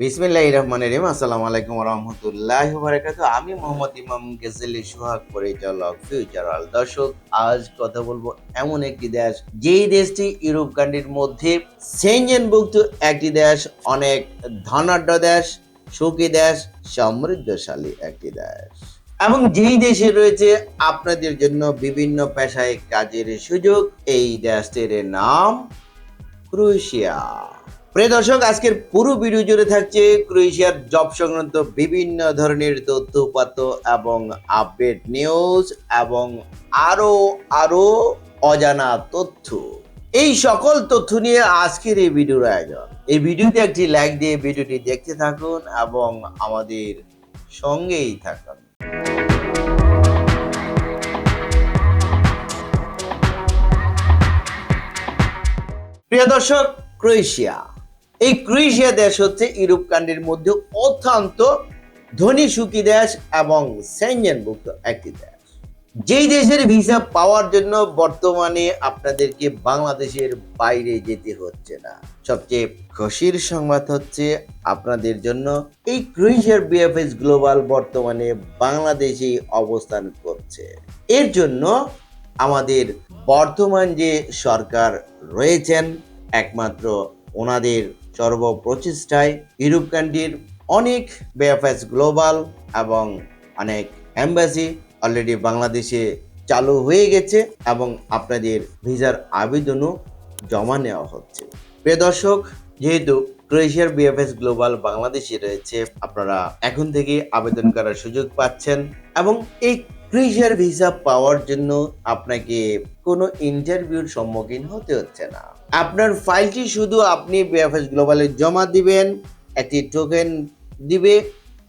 বিসমিল্লাহ রহমান রহিম আসসালামু আলাইকুম রহমতুল্লাহ বারাকাতু আমি মোহাম্মদ ইমাম গেজেলি সোহাগ, পরিচালক ফিউচারাল দর্শক। আজ কথা বলব এমন একটি দেশ, যেই দেশটি ইউরোপ কান্ট্রির মধ্যে সেঞ্জেনভুক্ত একটি দেশ, অনেক ধনাঢ্য দেশ, সুখী দেশ, সমৃদ্ধশালী একটি দেশ। এবং যেই দেশে রয়েছে, আপনাদের জন্য বিভিন্ন পেশায় কাজের সুযোগ, এই দেশটির নাম ক্রোয়েশিয়া। প্রিয় দর্শক, আজকের পুরো ভিডিও জুড়ে থাকছে ক্রোয়েশিয়ার জব সংক্রান্ত বিভিন্ন ধরনের তথ্য, উপাত্ত এবং আপডেট নিউজ এবং আরও আরও অজানা তথ্য। এই সকল তথ্য নিয়ে আজকের এই ভিডিওর আয়োজন। এই ভিডিওতে একটি লাইক দিয়ে ভিডিওটি দেখতে থাকুন এবং আমাদের সঙ্গেই থাকুন। প্রিয় দর্শক, ক্রোয়েশিয়া। এই ক্রোয়েশিয়া দেশ হচ্ছে ইউরোপ কান্ট্রির মধ্যে অত্যন্ত ধনী সুখী দেশ এবং সেঞ্জনভুক্ত একটি দেশ। যেই দেশের ভিসা পাওয়ার জন্য বর্তমানে আপনাদেরকে বাংলাদেশের বাইরে যেতে হচ্ছে না। সবচেয়ে খুশির সংবাদ হচ্ছে আপনাদের জন্য এই ক্রোয়েশিয়ার বিএফএস গ্লোবাল বর্তমানে বাংলাদেশেই অবস্থান করছে। এর জন্য আমাদের বর্তমান যে সরকার রয়েছেন, একমাত্র ওনাদের সর্বপ্রচেষ্টায় ইউরোপ কান্ট্রির অনেক বিএফএস গ্লোবাল এবং অনেক অ্যাম্বাসি অলরেডি বাংলাদেশে চালু হয়ে গেছে এবং আপনাদের ভিসার আবেদনও জমা নেওয়া হচ্ছে। প্রিয় দর্শক, যেহেতু ক্রোয়েশিয়ার বিএফএস গ্লোবাল বাংলাদেশে রয়েছে, আপনারা এখন থেকে আবেদন করার সুযোগ পাচ্ছেন এবং এই ক্রোয়েশিয়ার ভিসা পাওয়ার জন্য আপনাকে কোনো ইন্টারভিউর সম্মুখীন হতে হচ্ছে না। আপনার ফাইলটি শুধু আপনি বিএফএস গ্লোবালে জমা দিবেন, একটি টোকেন দিবে,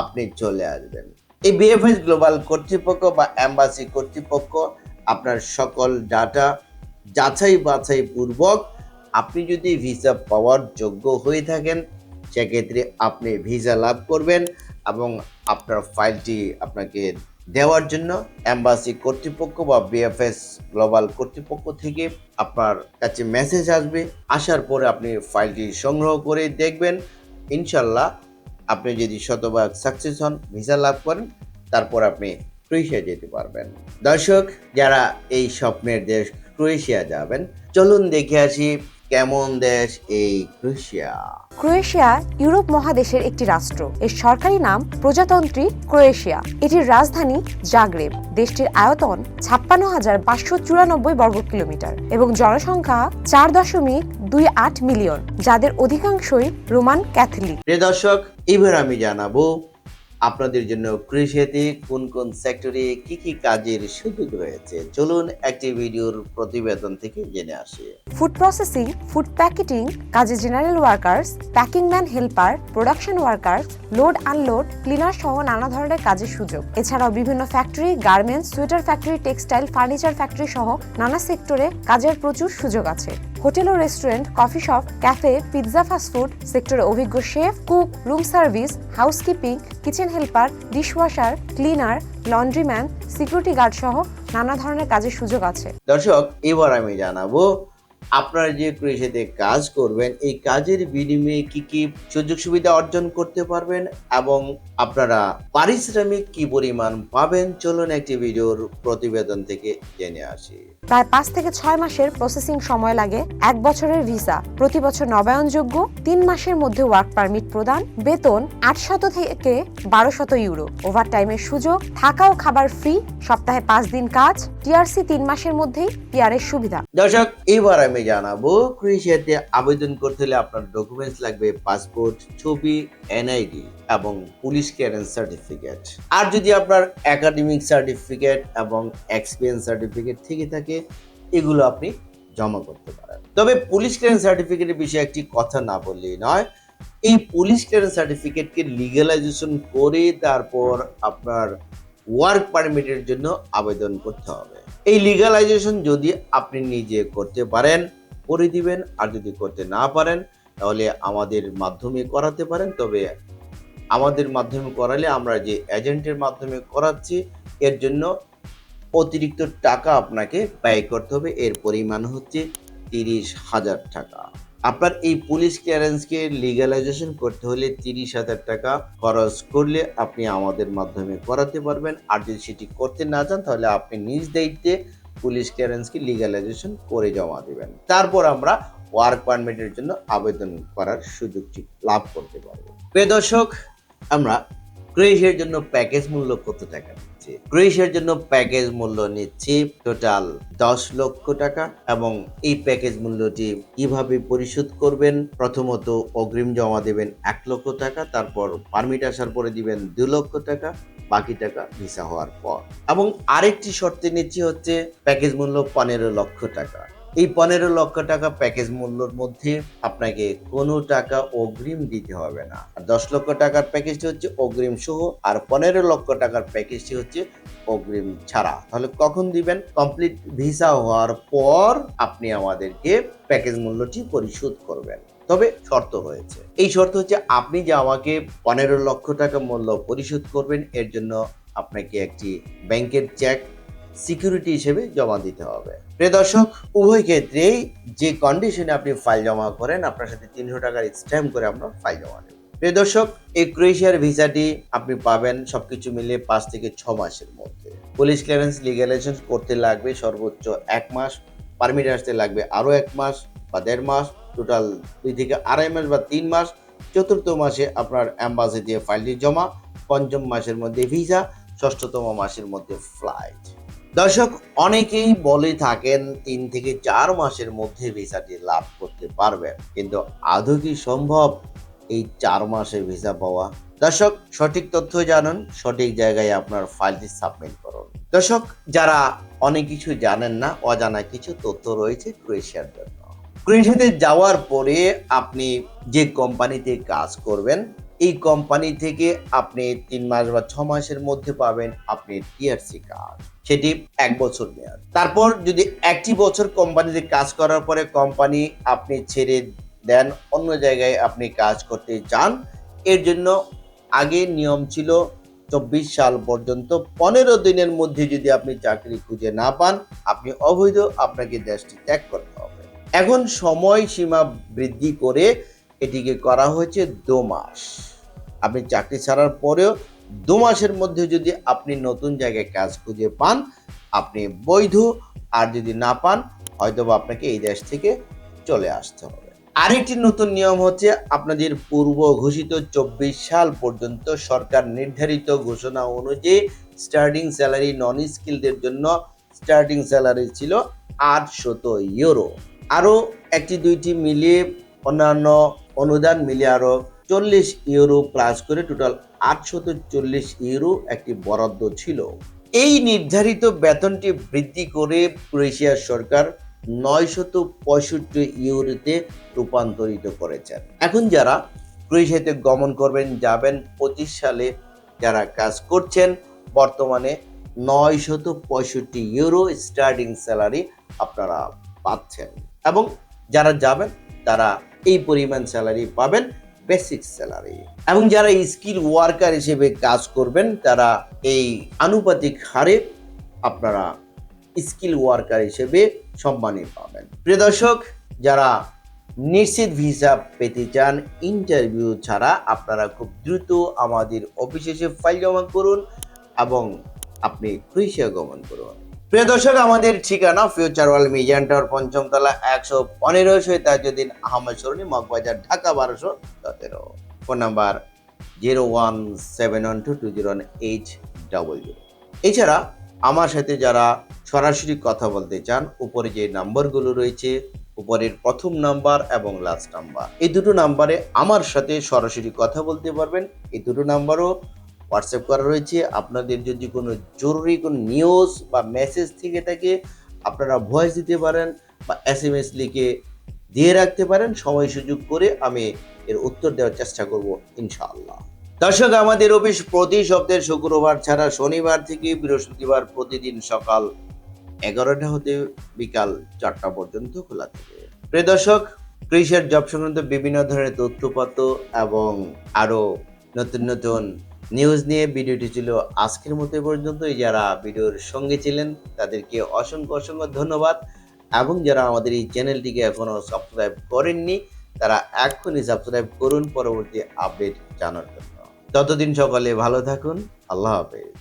আপনি চলে আসবেন। এই বিএফএস গ্লোবাল কর্তৃপক্ষ বা অ্যাম্বাসি কর্তৃপক্ষ আপনার সকল ডাটা যাচাই বাছাই পূর্বক আপনি যদি ভিসা পাওয়ার যোগ্য হয়ে থাকেন, সেক্ষেত্রে আপনি ভিসা লাভ করবেন এবং আপনার ফাইলটি আপনাকে দেওয়ার জন্য অ্যাম্বাসি কর্তৃপক্ষ বা বিএফএস গ্লোবাল কর্তৃপক্ষ থেকে আপনার কাছে মেসেজ আসবে। আসার পরে আপনি ফাইলটি সংগ্রহ করে দেখবেন। ইনশাল্লাহ আপনি যদি শতভাগ সাকসেস হন ভিসা লাভ করেন, তারপর আপনি ক্রোয়েশিয়া যেতে পারবেন। দর্শক, যারা এই স্বপ্নের দেশ ক্রোয়েশিয়া যাবেন, চলুন দেখে আসি কেমন দেশ এই ক্রোয়েশিয়া? ক্রোয়েশিয়া ইউরোপ মহাদেশের একটি রাষ্ট্র। এর সরকারি নাম প্রজাতন্ত্রী ক্রোয়েশিয়া। এটির রাজধানী জাগ্রেব। দেশটির আয়তন ছাপ্পান্ন হাজার পাঁচশো চুরানব্বই বর্গ কিলোমিটার এবং জনসংখ্যা চার দশমিক দুই আট মিলিয়ন যাদের অধিকাংশই রোমান ক্যাথলিক। প্রিয় দর্শক এবার আমি জানাব আপনাদের জন্য কৃষিতে কোন কোন সেক্টরে কি কি কাজের সুযোগ রয়েছে? চলুন একটি ভিডিওর প্রতিবেদন থেকে জেনে আসি। ফুড প্রসেসিং ফুড প্যাকেটিং কাজে general workers packing man helper production workers load unload cleaner সহ নানা ধরনের কাজের সুযোগ। এছাড়াও বিভিন্ন factory garments sweater factory textile furniture factory সহ নানা সেক্টরে কাজের প্রচুর সুযোগ আছে। হোটেল ও restaurant, coffee shop, cafe, pizza fast food সেক্টরে অভিজ্ঞ chef, cook, room service, housekeeping, kitchen helper, dishwasher, cleaner laundryman security guard সহ নানা ধরনের কাজের সুযোগ আছে। দর্শক, এবার আমি জানাব আপনারা যে ক্রোয়েশিয়াতে কাজ করবেন এই কাজের বিনিময়ে কি কি সুযোগ সুবিধা অর্জন করতে পারবেন এবং আপনারা পারিশ্রমিক কি পরিমাণ পাবেন? চলুন একটি ভিডিওর প্রতিবেদন থেকে জেনে আসি। প্রায় পাঁচ থেকে ছয় মাসের প্রসেসিং সময় লাগে এক বছরের ভিসা। প্রতি বছর নবায়নযোগ্য তিন মাসের মধ্যে ওয়ার্ক পারমিট প্রদান বেতন আটশত থেকে বারোশত ইউরো। ওভার ওভারটাইমের সুযোগ থাকা ও খাবার ফ্রি সপ্তাহে পাঁচ দিন কাজ টিআরসি তিন মাসের মধ্যেই পিআরের সুবিধা। দর্শক এবার আমি জানাব, ক্রোয়েশিয়াতে আবেদন করতে হলে আপনার ডকুমেন্টস লাগবে পাসপোর্ট ছবি এনআইডি এবং পুলিশ ক্লিয়ারেন্স সার্টিফিকেট আর যদি আপনার একাডেমিক সার্টিফিকেট এবং এক্সপিরিয়েন্স সার্টিফিকেট থেকে থাকে, এগুলো আপনি জমা করতে পারেন। তবে পুলিশ ক্লিয়ারেন্স সার্টিফিকেটের বিষয়ে একটি কথা না বললেই নয়, এই পুলিশ ক্লিয়ারেন্স সার্টিফিকেটকে লিগালাইজেশন করে তারপর আপনার ওয়ার্ক পারমিটের জন্য আবেদন করতে হবে। এই লিগালাইজেশন যদি আপনি নিজে করতে পারেন, করে দিবেন, আর যদি করতে না পারেন, তাহলে আমাদের মাধ্যমে করাতে পারেন। তবে আমাদের মাধ্যমে করালে আমরা যে এজেন্টের মাধ্যমে করাচ্ছি, এর জন্য অতিরিক্ত টাকা আপনাকে ব্যয় করতে হবে। এর পরিমাণ হচ্ছে তিরিশ হাজার টাকা। আপনার এই পুলিশ ক্লিয়ারেন্সকে লিগালাইজেশন করতে হলে তিরিশ হাজার টাকা খরচ করলে আপনি আমাদের মাধ্যমে করাতে পারবেন। আর যদি সেটি করতে না চান, তাহলে আপনি নিজ দায়িত্বে পুলিশ ক্লিয়ারেন্সকে লিগালাইজেশন করে জমা দেবেন। তারপর আমরা ওয়ার্ক পারমিটের জন্য আবেদন করার সুযোগটি লাভ করতে পারব। প্রিয় দর্শক, আমরা ক্রোয়েশিয়ার জন্য প্যাকেজ মূল্য কত টাকা? নিচ্ছে ক্রোয়েশিয়ার জন্য প্যাকেজ মূল্য নিচ্ছি টোটাল দশ লক্ষ টাকা এবং এই প্যাকেজ মূল্যটি কীভাবে পরিশোধ করবেন? প্রথমত অগ্রিম জমা দেবেন এক লক্ষ টাকা, তারপর পারমিট আসার পরে দিবেন দু লক্ষ টাকা, বাকি টাকা ভিসা হওয়ার পর। এবং আরেকটি শর্তে নিচ্ছি হচ্ছে প্যাকেজ মূল্য পনেরো লক্ষ টাকা। এই পনেরো লক্ষ টাকা প্যাকেজ মূল্যর মধ্যে আপনাকে কোনো টাকা অগ্রিম দিতে হবে না। আর দশ লক্ষ টাকার প্যাকেজটি হচ্ছে অগ্রিম সহ, আর পনেরো লক্ষ টাকার প্যাকেজটি হচ্ছে অগ্রিম ছাড়া। তাহলে কখন দিবেন? কমপ্লিট ভিসা হওয়ার পর আপনি আমাদেরকে প্যাকেজ মূল্যটি পরিশোধ করবেন। তবে শর্ত হয়েছে। এই শর্ত হচ্ছে আপনি যে আমাকে পনেরো লক্ষ টাকা মূল্য পরিশোধ করবেন, এর জন্য আপনাকে একটি ব্যাংকের চেক সিকিউরিটি হিসেবে জমা দিতে হবে। প্রিয় দর্শক, উভয় ক্ষেত্রেই যে কন্ডিশনে আপনি ফাইল জমা করেন, আপনার সাথে তিনশো টাকার স্ট্যাম্প করে আমরা ফাইল জমা দেব। প্রিয় দর্শক, এই ক্রোয়েশিয়ার ভিসাটি আপনি পাবেন সবকিছু মিলিয়ে পাঁচ থেকে ছ মাসের মধ্যে। পুলিশ ক্লিয়ারেন্স লিগালাইজেশন করতে লাগবে সর্বোচ্চ এক মাস পারমিট আসতে লাগবে আরও এক মাস বা দেড় মাস টোটাল দুই থেকে আড়াই মাস বা তিন মাস। চতুর্থ মাসে আপনার অ্যাম্বাসি দিয়ে ফাইলটি জমা, পঞ্চম মাসের মধ্যে ভিসা ষষ্ঠতম মাসের মধ্যে ফ্লাইট দর্শক, অনেকেই বলে থাকেন তিন থেকে চার মাসের মধ্যে ভিসাটি লাভ করতে পারবেন। কিন্তু আদৌ কি সম্ভব এই চার মাসের ভিসা পাওয়া? দর্শক, সঠিক তথ্য জানুন, সঠিক জায়গায় আপনার ফাইলটি সাবমিট করুন। দর্শক, যারা অনেক কিছু জানেন না, অজানা কিছু তথ্য রয়েছে ক্রোয়েশিয়ার জন্য। ক্রোয়েশিয়াতে যাওয়ার পরে আপনি যে কোম্পানিতে কাজ করবেন এই কোম্পানি থেকে আপনি তিন মাস বা ছ মাসের মধ্যে পাবেন আপনি টিআরসি কার্ড সেটি এক বছর মেয়াদ। তারপর যদি একটি বছর কোম্পানিতে কাজ করার পরে কোম্পানি আপনি ছেড়ে দেন, অন্য জায়গায় আপনি কাজ করতে চান, এর জন্য আগে নিয়ম ছিল চব্বিশ সাল পর্যন্ত পনেরো দিনের মধ্যে যদি আপনি চাকরি খুঁজে না পান, আপনি অবৈধ আপনাকে দেশটি ত্যাগ করতে হবে। এখন সময় সীমা বৃদ্ধি করে এটিকে করা হয়েছে দু মাস। আপনি চাকরি ছাড়ার পরেও দু মাসের মধ্যে যদি আপনি নতুন জায়গায় কাজ খুঁজে পান, আপনি বৈধ, আর যদি না পান, হয়তোবা আপনাকে এই দেশ থেকে চলে আসতে হবে। আরেকটি নতুন নিয়ম হচ্ছে আপনাদের পূর্ব ঘোষিত চব্বিশ সাল পর্যন্ত সরকার নির্ধারিত ঘোষণা অনুযায়ী স্টার্টিং স্যালারি নন স্কিলদের জন্য স্টার্টিং স্যালারি ছিল আটশত ইউরো আরও একটি দুইটি মিলিয়ে অন্যান্য অনুদান মিলিয়ে আরও চল্লিশ ইউরো প্লাস করে টোটাল আটশত চল্লিশ ইউরো একটি বরাদ্দ ছিল। এই নির্ধারিত বেতনটি বৃদ্ধি করে ক্রোয়েশিয়ার সরকার নয়শত পঁয়ষট্টি ইউরোতে রূপান্তরিত করেছেন। এখন যারা ক্রোয়েশিয়াতে গমন করবেন, যাবেন, পঁচিশ সালে যারা কাজ করছেন, বর্তমানে নয়শত পঁয়ষট্টি ইউরো স্টার্টিং স্যালারি আপনারা পাচ্ছেন। এবং যারা যাবেন, তারা এই পরিমাণ স্যালারি পাবেন। Basic salary. এবং যারা স্কিল ওয়ার্কার হিসেবে কাজ করবেন, তারা এই আনুপাতিক হারে আপনারা স্কিল ওয়ার্কার হিসেবে সম্মানী পাবেন। প্রিয় দর্শক, যারা নিশ্চিত ভিসা পেতে চান, ইন্টারভিউ ছাড়া আপনারা খুব দ্রুত আমাদের অফিসে ফাইল জমা করুন এবং আপনি ক্রোয়েশিয়া গমন করুন। প্রিয় দর্শক, আমাদের ঠিকানা ফিউচার ওয়াল মিজান টাওয়ার পঞ্চমতলা একশো পনেরো তাজুদ্দিন আহমেদ সরণি, মগবাজার, ঢাকা বারোশো সতেরো। Phone number zero one seven one two two zero one eight double zero. এছাড়া আমার সাথে যারা সরাসরি কথা বলতে চান, উপরে যে নাম্বারগুলো রয়েছে, উপরের প্রথম নাম্বার এবং লাস্ট নাম্বার, এই দুটো নাম্বারে আমার সাথে সরাসরি কথা বলতে পারবেন। এই দুটো নাম্বারও হোয়াটসঅ্যাপ করা রয়েছে। আপনাদের যদি কোনো জরুরি কোনো নিউজ বা মেসেজ থেকে থাকে, আপনারা ভয়েস দিতে পারেন বা এস এম এস লিখে দিয়ে রাখতে পারেন। সময় সুযোগ করে আমি এর উত্তর দেওয়ার চেষ্টা করব ইনশাআল্লাহ। দর্শক, আমাদের অফিস প্রতি সপ্তাহে শুক্রবার ছাড়া শনিবার থেকে বৃহস্পতিবার প্রতিদিন সকাল এগারোটা হতে বিকাল চারটা পর্যন্ত খোলা থাকে। প্রিয় দর্শক, কৃষির জব সংক্রান্ত বিভিন্ন ধরনের তথ্যপত্র এবং আরও নতুন নতুন নিউজ নিয়ে ভিডিওটি ছিল আজকের মতো পর্যন্ত যারা ভিডিওর সঙ্গে ছিলেন, তাদেরকে অসংখ্য অসংখ্য ধন্যবাদ। এবং যারা আমাদের এই চ্যানেলটিকে এখনও সাবস্ক্রাইব করেননি, তারা এখনই সাবস্ক্রাইব করুন, পরবর্তী আপডেট জানার জন্য। ততদিন সকালে ভালো থাকুন, আল্লাহ হাফেজ।